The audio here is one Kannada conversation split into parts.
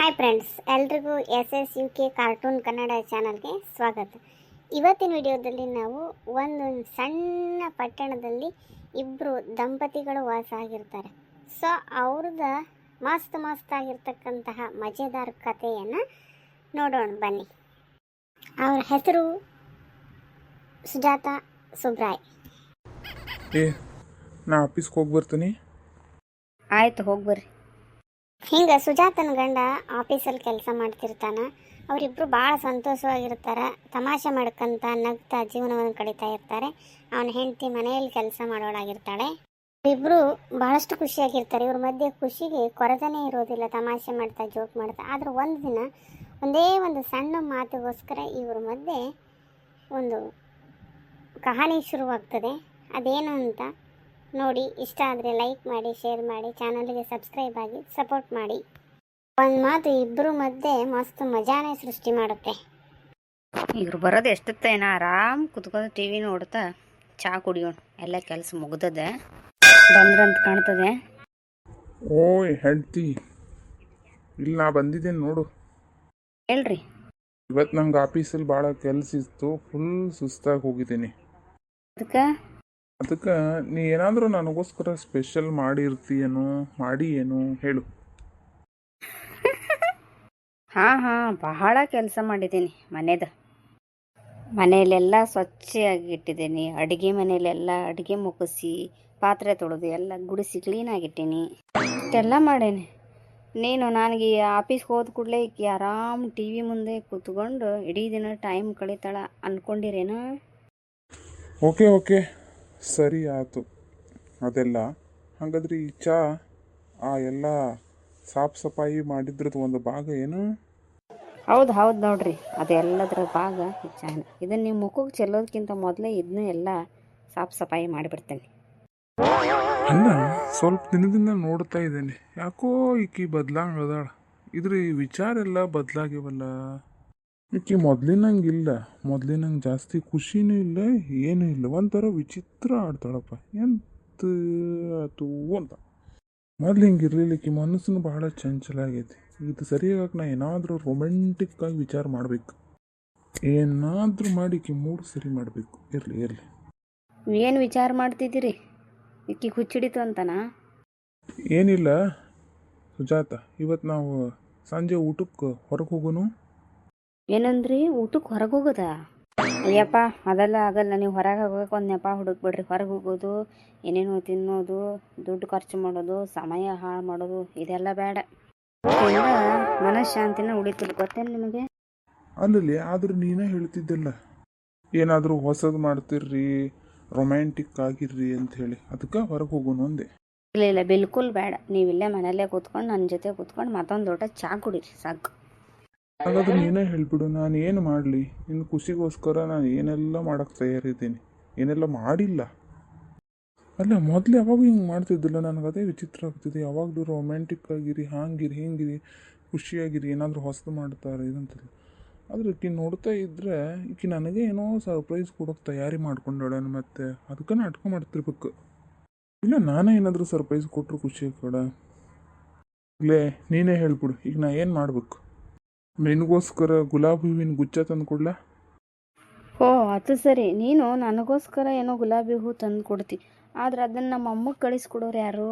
ಹಾಯ್ ಫ್ರೆಂಡ್ಸ್ ಎಲ್ರಿಗೂ S S U K cartoon Kannada ಚಾನಲ್ಗೆ ಸ್ವಾಗತ. ಇವತ್ತಿನ ವಿಡಿಯೋದಲ್ಲಿ ನಾವು ಒಂದು ಸಣ್ಣ ಪಟ್ಟಣದಲ್ಲಿ ಇಬ್ಬರು ದಂಪತಿಗಳು ವಾಸ ಆಗಿರ್ತಾರೆ. ಸೊ ಅವ್ರದ ಮಸ್ತ್ ಮಸ್ತ್ ಆಗಿರ್ತಕ್ಕಂತಹ ಮಜೆದಾರ್ ಕಥೆಯನ್ನು ನೋಡೋಣ ಬನ್ನಿ. ಅವ್ರ ಹೆಸರು ಸುಜಾತ ಸುಬ್ರಾಯ್. ಏ ನಾ ಆಫೀಸ್ಗೆ ಹೋಗಿ ಬರ್ತೀನಿ ಆಯ್ತು ಹೋಗಿ ಬರ್ರಿ ಹಿಂಗೆ ಸುಜಾತನ ಗಂಡ ಆಫೀಸಲ್ಲಿ ಕೆಲಸ ಮಾಡ್ತಿರ್ತಾನ ಅವರಿಬ್ಬರು ಭಾಳ ಸಂತೋಷವಾಗಿರ್ತಾರೆ, ತಮಾಷೆ ಮಾಡ್ಕೊಂತ ನಗ್ತಾ ಜೀವನವನ್ನು ಕಳೀತಾ ಇರ್ತಾರೆ. ಅವನ ಹೆಂಡತಿ ಮನೆಯಲ್ಲಿ ಕೆಲಸ ಮಾಡೋಳಾಗಿರ್ತಾಳೆ. ಇಬ್ಬರು ಭಾಳಷ್ಟು ಖುಷಿಯಾಗಿರ್ತಾರೆ. ಇವ್ರ ಮಧ್ಯೆ ಖುಷಿಗೆ ಕೊರತೆನೇ ಇರೋದಿಲ್ಲ, ತಮಾಷೆ ಮಾಡ್ತಾ, ಜೋಕ್ ಮಾಡ್ತಾ. ಆದ್ರೆ ಒಂದು ದಿನ ಒಂದೇ ಒಂದು ಸಣ್ಣ ಮಾತಿಗೋಸ್ಕರ ಇವ್ರ ಮಧ್ಯೆ ಒಂದು ಕಹಾನಿ ಶುರುವಾಗ್ತದೆ. ಅದೇನು ಅಂತ ನೋಡಿ ಇಷ್ಟ ಆದರೆ ಲೈಕ್ ಮಾಡಿ ಶೇರ್ ಮಾಡಿ ಚಾನಲ್ಗೆ ಸಬ್ಸ್ಕ್ರೈಬ್ ಆಗಿ ಸಪೋರ್ಟ್ ಮಾಡಿ. ಒಂದು ಮಾತು ಇಬ್ಬರು ಮಧ್ಯೆ ಮಸ್ತ್ ಮಜಾನೇ ಸೃಷ್ಟಿ ಮಾಡುತ್ತೆ. ಇವ್ರು ಬರೋದು ಎಷ್ಟೊತ್ತ ಏನ ಆರಾಮ್ ಕುತ್ಕೊಂಡು ಟಿ ವಿ ನೋಡ್ತಾ ಚಹಾ ಕುಡಿಯೋಣ. ಎಲ್ಲ ಕೆಲಸ ಮುಗ್ದದೆ. ಬಂದ್ರಂತ ಕಾಣ್ತದೆ. ಓಯ್ ಹೆಂಡ್ತಿ. ಇಲ್ಲಿ ನಾ ಬಂದಿದ್ದೇನೆ ನೋಡು. ಹೇಳ್ರಿ ಇವತ್ತು ನಂಗೆ ಆಫೀಸಲ್ಲಿ ಭಾಳ ಕೆಲಸ ಇತ್ತು. ಫುಲ್ ಸುಸ್ತಾಗಿ ಹೋಗಿದ್ದೀನಿ. ಅದಕ್ಕೆ ಅದಕ್ಕೆ ನೀ ಏನಾದರೂ ನನಗೋಸ್ಕರ ಸ್ಪೆಷಲ್ ಮಾಡಿರ್ತೀಯೇನೋ ಮಾಡಿ ಏನು ಹೇಳು. ಹಾಂ ಹಾಂ ಬಹಳ ಕೆಲಸ ಮಾಡಿದ್ದೀನಿ ಮನೆದ. ಮನೆಯಲ್ಲೆಲ್ಲ ಸ್ವಚ್ಛವಾಗಿ ಇಟ್ಟಿದ್ದೀನಿ ಅಡುಗೆ ಮನೆಯಲ್ಲೆಲ್ಲ ಅಡುಗೆ ಮುಗಿಸಿ ಪಾತ್ರೆ ತೊಳೆದು ಎಲ್ಲ ಗುಡಿಸಿ ಕ್ಲೀನಾಗಿಟ್ಟೀನಿ ಇಷ್ಟೆಲ್ಲ ಮಾಡೇನಿ. ನೀನು ನನಗೆ ಆಫೀಸ್ಗೆ ಹೋದ ಕೂಡಲೇ ಈಕಿ ಆರಾಮ್ ಟಿ ವಿ ಮುಂದೆ ಕೂತ್ಕೊಂಡು ಇಡೀ ದಿನ ಟೈಮ್ ಕಳೀತಾಳ ಅನ್ಕೊಂಡಿರೇನು? ಓಕೆ ಓಕೆ ಸರಿ ಆಯಿತು ಅದೆಲ್ಲ. ಹಾಗಾದ್ರೆ ಈ ಚಾ ಆ ಎಲ್ಲ ಸಾಫ್ ಸಫಾಯಿ ಮಾಡಿದ್ರದ್ದು ಒಂದು ಭಾಗ ಏನು? ಹೌದು ಹೌದು ನೋಡ್ರಿ. ಅದೆಲ್ಲದರ ಭಾಗ ಹೆಚ್ಚಾನ ಇದನ್ನು ನೀವು ಮುಖಕ್ಕೆ ಚೆಲ್ಲೋದಕ್ಕಿಂತ ಮೊದಲೇ ಇದನ್ನ ಎಲ್ಲ ಸಾಫ್ ಸಫಾಯಿ ಮಾಡಿಬಿಡ್ತೇನೆ. ಅಲ್ಲ ಸ್ವಲ್ಪ ದಿನದಿಂದ ನೋಡ್ತಾ ಇದ್ದೇನೆ. ಯಾಕೋ ಈಕಿ ಬದಲಾಗದಾಳ ಇದ್ರ ಈ ವಿಚಾರ ಎಲ್ಲ ಬದಲಾಗಿವಲ್ಲ ಈಕಿ ಮೊದ್ಲಿನಂಗಿಲ್ಲ ಮೊದ್ಲಿನಂಗೆ ಜಾಸ್ತಿ ಖುಷಿನೂ ಇಲ್ಲ ಏನೂ ಇಲ್ಲ. ಒಂಥರ ವಿಚಿತ್ರ ಆಡ್ತಾಳಪ್ಪ. ಎಂತ ಆತು ಅಂತ. ಮೊದ್ಲು ಹಿಂಗೆ ಇರಲಿಲ್ಲ ಈಕಿ ಮನಸ್ಸನ್ನು ಬಹಳ ಚಂಚಲ ಆಗೈತಿ. ಇದು ಸರಿಯಾಗಿ ನಾ ಏನಾದರೂ ರೊಮ್ಯಾಂಟಿಕ್ ಆಗಿ ವಿಚಾರ ಮಾಡಬೇಕು. ಏನಾದರೂ ಮಾಡಿ ಈಕಿ ಮೂಡ್ ಸರಿ ಮಾಡಬೇಕು. ಇರಲಿ ಇರಲಿ. ಏನು ವಿಚಾರ ಮಾಡ್ತಿದ್ದೀರಿ? ಈಕಿ ಹುಚ್ಚಿಡಿತು ಅಂತನಾ? ಏನಿಲ್ಲ. ಸುಜಾತ ಇವತ್ತು ನಾವು ಸಂಜೆ ಊಟಕ್ಕೆ ಹೊರಗೆ ಹೋಗೋನು ಏನಂದ್ರಿ? ಊಟಕ್ಕೆ ಹೊರಗೆ ಹೋಗೋದ? ಅಯ್ಯಪ್ಪ ಅದೆಲ್ಲ ಆಗಲ್ಲ. ನೀವು ಹೊರಗೆ ಹೋಗೋಕೆ ಒಂದು ನೆಪ ಹುಡುಕ್ಬಿಡ್ರಿ. ಹೊರಗೆ ಹೋಗೋದು ಏನೇನು ತಿನ್ನೋದು ದುಡ್ಡು ಖರ್ಚು ಮಾಡೋದು ಸಮಯ ಹಾಳು ಮಾಡೋದು ಇದೆಲ್ಲ ಬೇಡ. ಮನಃಶಾಂತಿನ ಉಳಿತಿಲ್ಲ ಗೊತ್ತೇನು ನಿಮಗೆ? ಅಲ್ಲಲ್ಲಿ ಆದ್ರೂ ನೀನೇ ಹೇಳ್ತಿದ್ದಲ್ಲ. ಏನಾದರೂ ಹೊಸದು ಮಾಡ್ತಿರ್ರಿ ರೊಮ್ಯಾಂಟಿಕ್ ಆಗಿರ್ರಿ ಅಂತ ಹೇಳಿ. ಅದಕ್ಕೆ ಹೊರಗೆ ಹೋಗೋನು ಒಂದೇ ಇಲ್ಲ ಇಲ್ಲ ಬಿಲ್ಕುಲ್ ಬೇಡ. ನೀವಿಲ್ಲೇ ಮನೆಯಲ್ಲೇ ಕೂತ್ಕೊಂಡು ನನ್ನ ಜೊತೆ ಕೂತ್ಕೊಂಡು ಮತ್ತೊಂದು ಲೋಟ ಚಾ ಕುಡೀರಿ ಸಾಕು. ಹಾಗಾದ್ರೆ ನೀನೇ ಹೇಳ್ಬಿಡು, ನಾನು ಏನು ಮಾಡಲಿ? ನಿನ್ನ ಖುಷಿಗೋಸ್ಕರ ನಾನು ಏನೆಲ್ಲ ಮಾಡೋಕ್ಕೆ ತಯಾರಿದ್ದೀನಿ. ಏನೆಲ್ಲ ಮಾಡಿಲ್ಲ. ಅಲ್ಲ, ಮೊದಲು ಯಾವಾಗೂ ಹಿಂಗೆ ಮಾಡ್ತಿದ್ದಿಲ್ಲ. ನನಗೆ ಅದೇ ವಿಚಿತ್ರ ಆಗ್ತಿದೆ. ಯಾವಾಗಲೂ ರೊಮ್ಯಾಂಟಿಕ್ ಆಗಿರಿ, ಹಾಂಗಿರಿ, ಹಿಂಗಿರಿ, ಖುಷಿಯಾಗಿರಿ, ಏನಾದರೂ ಹೊಸದು ಮಾಡ್ತಾರೆ, ಇದಂತಿಲ್ಲ. ಆದರೆ ಈಕಿ ನೋಡ್ತಾ ಇದ್ದರೆ ಈಕಿ ನನಗೆ ಏನೋ ಸರ್ಪ್ರೈಸ್ ಕೊಡೋಕ್ಕೆ ತಯಾರಿ ಮಾಡ್ಕೊಂಡಾಳ ಮತ್ತೆ. ಅದಕ್ಕೆ ನಾಟಕ ಮಾಡ್ತಿರ್ಬೇಕು. ಇಲ್ಲ, ನಾನೇ ಏನಾದರೂ ಸರ್ಪ್ರೈಸ್ ಕೊಟ್ಟರು ಖುಷಿ ಕಡ ಇಲ್ಲೇ ನೀನೇ ಹೇಳ್ಬಿಡು. ಈಗ ನಾ ಏನು ಮಾಡ್ಬೇಕು? ನಿನಗೋಸ್ಕರ ಗುಲಾಬಿ ಹೂವಿನ ಗುಚ್ಚ ತಂದು ಕೊಡ್ಲಾ? ಓ ಅದು ಸರಿ. ನೀನು ನನಗೋಸ್ಕರ ಏನೋ ಗುಲಾಬಿ ಹೂ ತಂದು ಕೊಡ್ತಿ. ಆದ್ರೆ ಅದನ್ನು ನಮ್ಮ ಅಮ್ಮಗೆ ಕಳಿಸ್ಕೊಡೋರು ಯಾರು?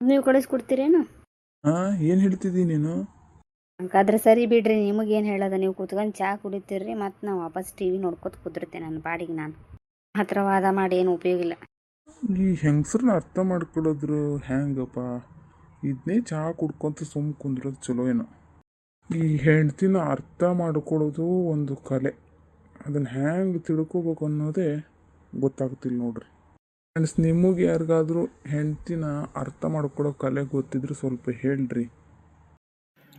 ನೀವು ಕಳಿಸ್ಕೊಡ್ತೀರೇನು? ಹಾಂ ಏನು ಹೇಳ್ತಿದ್ದಿ ನೀನು? ಹಂಗಾದ್ರೆ ಸರಿ ಬಿಡ್ರಿ. ನಿಮಗೇನು ಹೇಳೋದು? ನೀವು ಕೂತ್ಕೊಂಡು ಚಹಾ ಕುಡಿತೀರ್ರಿ ಮತ್ತು ನಾವು ವಾಪಸ್ ಟಿ ವಿ ನೋಡ್ಕೊತ ಕೂತಿರ್ತೇನೆ ನನ್ನ ಬಾಡಿಗೆ ನಾನು. ಹತ್ರ ವಾದ ಮಾಡಿ ಏನು ಉಪಯೋಗ ಇಲ್ಲ. ಈ ಹೆಂಗಸ್ರನ್ನ ಅರ್ಥ ಮಾಡ್ಕೊಳ್ಳೋದ್ರು ಹ್ಯಾಂಗಪ್ಪ ಇದನ್ನೇ ಚಹಾ ಕುಡ್ಕೊಂತ ಸುಮ್ಮ ಕುಂದ್ರೋದು ಚಲೋ ಏನೋ. ಈ ಹೆಂಡ್ತಿನ ಅರ್ಥ ಮಾಡ್ಕೊಳ್ಳೋದು ಒಂದು ಕಲೆ. ಅದನ್ನು ಹ್ಯಾಂಗೆ ತಿಳ್ಕೊಬೇಕು ಅನ್ನೋದೇ ಗೊತ್ತಾಗ್ತಿಲ್ಲ ನೋಡ್ರಿ. ಫ್ರೆಂಡ್ಸ್ ನಿಮಗೆ ಯಾರಿಗಾದರೂ ಹೆಂಡ್ತಿನ ಅರ್ಥ ಮಾಡ್ಕೊಳ್ಳೋ ಕಲೆ ಗೊತ್ತಿದ್ರೆ ಸ್ವಲ್ಪ ಹೇಳ್ರಿ.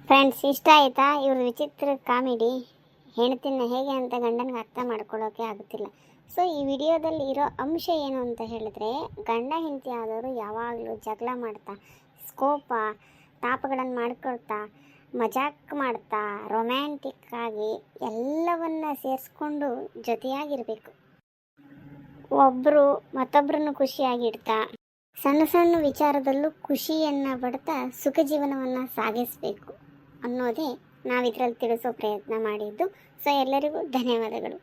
ಫ್ರೆಂಡ್ಸ್ ಇಷ್ಟ ಆಯ್ತಾ? ಇವ್ರ ವಿಚಿತ್ರ ಕಾಮಿಡಿ. ಹೆಣ್ತಿನ ಹೇಗೆ ಅಂತ ಗಂಡನಿಗೆ ಅರ್ಥ ಮಾಡ್ಕೊಳ್ಳೋಕೆ ಆಗುತ್ತಿಲ್ಲ. ಸೊ ಈ ವಿಡಿಯೋದಲ್ಲಿ ಇರೋ ಅಂಶ ಏನು ಅಂತ ಹೇಳಿದ್ರೆ, ಗಂಡ ಹೆಂಡತಿ ಆದವರು ಯಾವಾಗಲೂ ಜಗಳ ಮಾಡ್ತಾ ಸ್ಕೋಪ ತಾಪಗಳನ್ನು ಮಾಡ್ಕೊಳ್ತಾ ಮಜಾಕ್ ಮಾಡ್ತಾ ರೊಮ್ಯಾಂಟಿಕ್ ಆಗಿ ಎಲ್ಲವನ್ನ ಸೇರಿಸ್ಕೊಂಡು ಜೊತೆಯಾಗಿರಬೇಕು. ಒಬ್ಬರು ಮತ್ತೊಬ್ಬರನ್ನು ಖುಷಿಯಾಗಿಡ್ತಾ ಸಣ್ಣ ಸಣ್ಣ ವಿಚಾರದಲ್ಲೂ ಖುಷಿಯನ್ನು ಪಡ್ತಾ ಸುಖ ಜೀವನವನ್ನು ಸಾಗಿಸಬೇಕು ಅನ್ನೋದೇ ನಾವಿದ್ರಲ್ಲಿ ತಿಳಿಸೋ ಪ್ರಯತ್ನ ಮಾಡಿದ್ದು. ಸೊ ಎಲ್ಲರಿಗೂ ಧನ್ಯವಾದಗಳು.